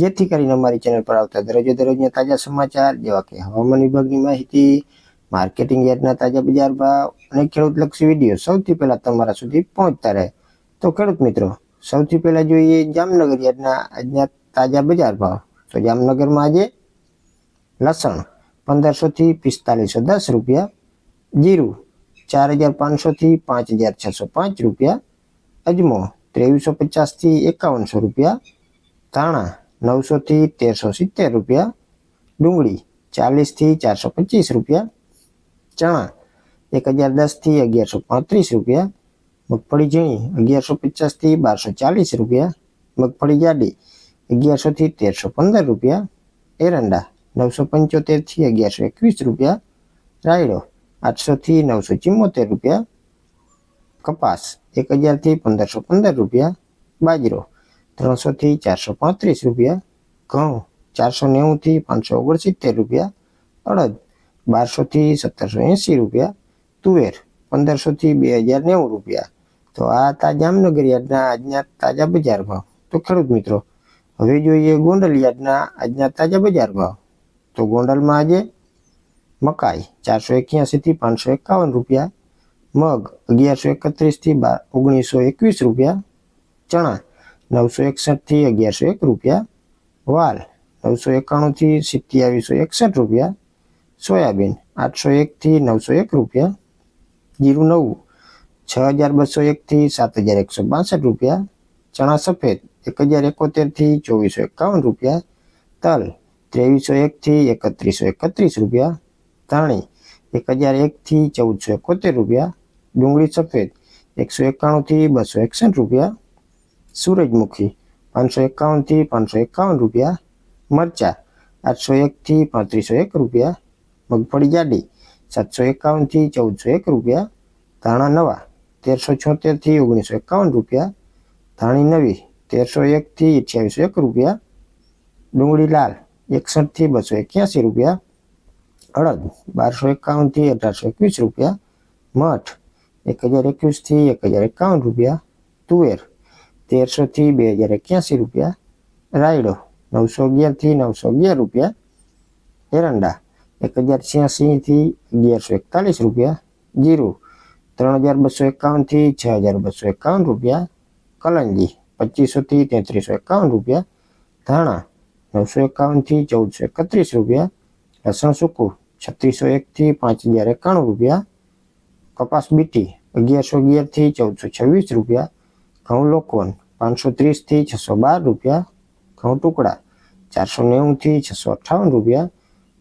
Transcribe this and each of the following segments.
જેથી કરીને અમારી ચેનલ પર આવતા દરરોજે દરરોજના તાજા સમાચાર, જેવા કે હવામાન વિભાગની માહિતી માર્કેટિંગ યાર્ડના તાજા બજાર ભાવ અને ખેડૂતલક્ષી વીડિયો સૌથી પહેલાં તમારા સુધી પહોંચતા રહે. તો ખેડૂત મિત્રો, સૌથી પહેલાં જોઈએ જામનગર યાર્ડના આજના તાજા બજાર ભાવ. તો જામનગરમાં આજે લસણ પંદરસોથી પિસ્તાલીસો દસ રૂપિયા, જીરું ચાર હજાર પાંચસોથી પાંચ હજાર છસો પાંચ રૂપિયા, અજમો ત્રેવીસો પચાસથી એકાવનસો રૂપિયા, ધાણા નવસો થી તેરસો સિત્તેર રૂપિયા. ડુંગળી ચાલીસથી ચારસો પચીસ રૂપિયા. ચણા એક હજાર દસથી અગિયારસો પાંત્રીસ રૂપિયા. મગફળી ઝીણી અગિયારસો પચાસથી બારસો ચાલીસ રૂપિયા. મગફળી જાડી અગિયારસો થી તેરસો પંદર રૂપિયા. એરંડા નવસો પંચોતેરથી અગિયારસો એકવીસ રૂપિયા. રાયડો આઠસો થી નવસો ચિમ્મોતેર રૂપિયા. કપાસ એક હજારથી પંદરસો પંદર રૂપિયા. બાજરો ત્રણસો થી ચારસો પાંત્રીસ રૂપિયા, ઘઉં ચારસો નેવું થી પાંચસો ઓગણસિત્તેર રૂપિયા, અડદ બારસો થી સત્તરસો એંસી રૂપિયા, તુવેર પંદરસો થી બે હજાર નેવું રૂપિયા. તો આ હતા જામનગર આજના તાજા બજાર ભાવ. તો ખેડૂત મિત્રો, હવે જોઈએ ગોંડલ યાર્ડના આજના તાજા બજાર ભાવ. તો ગોંડલમાં આજે મકાઈ ચારસો એક્યાસી થી પાંચસો એકાવન રૂપિયા, મગ અગિયારસો એકત્રીસથી બાર ઓગણીસો એકવીસ રૂપિયા, ચણા નવસો એકસઠથી અગિયારસો એક રૂપિયા. વાલ, નવસો એકાણુંથી સિત્યાવીસો એકસઠ રૂપિયા. સોયાબીન, આઠસો એકથી નવસો એક રૂપિયા. જીરું નવું, છ હજાર બસો એકથી સાત હજાર એકસો બાસઠ રૂપિયા. ચણા સફેદ, એક હજાર એકોતેરથી ચોવીસો એકાવન રૂપિયા. તલ, ત્રેવીસો એકથી એકત્રીસો એકત્રીસ રૂપિયા. ધાણી, એક હજાર એકથી ચૌદસો એકોતેર રૂપિયા. ડુંગળી સફેદ, એકસો એકાણુંથી બસો એકસઠ રૂપિયા. સૂરજમુખી પાંચસો એકાવનથી પાંચસો એકાવન રૂપિયા મરચા, આઠસો એકથી પાંત્રીસો એક રૂપિયા મગફળી જાડી, સાતસો એકાવનથી ચૌદસો એક રૂપિયા ધાણા નવા, તેરસો છોતેરથી ઓગણીસો એકાવન રૂપિયા ધાણી નવી, તેરસો એકથી અઠ્યાવીસો એક રૂપિયા ડુંગળી લાલ, એકસઠથી બસો એક્યાસી રૂપિયા અડદ, બારસો એકાવનથી અઢારસો એકવીસ રૂપિયા મઠ, એક હજાર એકવીસથી એક હજાર એકાવન રૂપિયા તુવેર તેરસો થી બે હજાર એક્યાસી રૂપિયા રાયડો નવસો અગિયારથી નવસો અગિયાર રૂપિયા એરંડા એક હજાર છ્યાસી થી અગિયારસો એકતાલીસ રૂપિયા જીરું ત્રણ હજાર બસો એકાવનથી છ હજાર બસો એકાવન રૂપિયા કલંજી પચીસો થી તેત્રીસો એકાવન રૂપિયા ધાણા નવસો એકાવનથી ચૌદસો એકત્રીસ રૂપિયા લસણ સૂકું છત્રીસો એક થી પાંચ હજાર એકાણું રૂપિયા કપાસ બીટી અગિયારસો અગિયારથી ચૌદસો છવ્વીસ રૂપિયા ઘઉં લોકોન પાંચસો ત્રીસથી છસો બાર રૂપિયા ઘઉં ટુકડા ચારસો નેવુંથી છસો અઠ્ઠાવન રૂપિયા,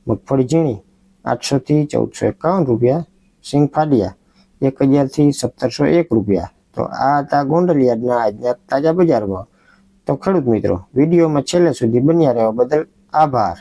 મગફળી ઝીણી આઠસોથી ચૌદસો એકાવન રૂપિયા, સિંગ ફાડિયા એક હજારથી સત્તરસો એક રૂપિયા. તો આ હતા ગોંડલ યાર્ડના આજના તાજા બજારમાં. તો ખેડૂત મિત્રો, વિડીયોમાં છેલ્લે સુધી બન્યા રહેવા બદલ આભાર.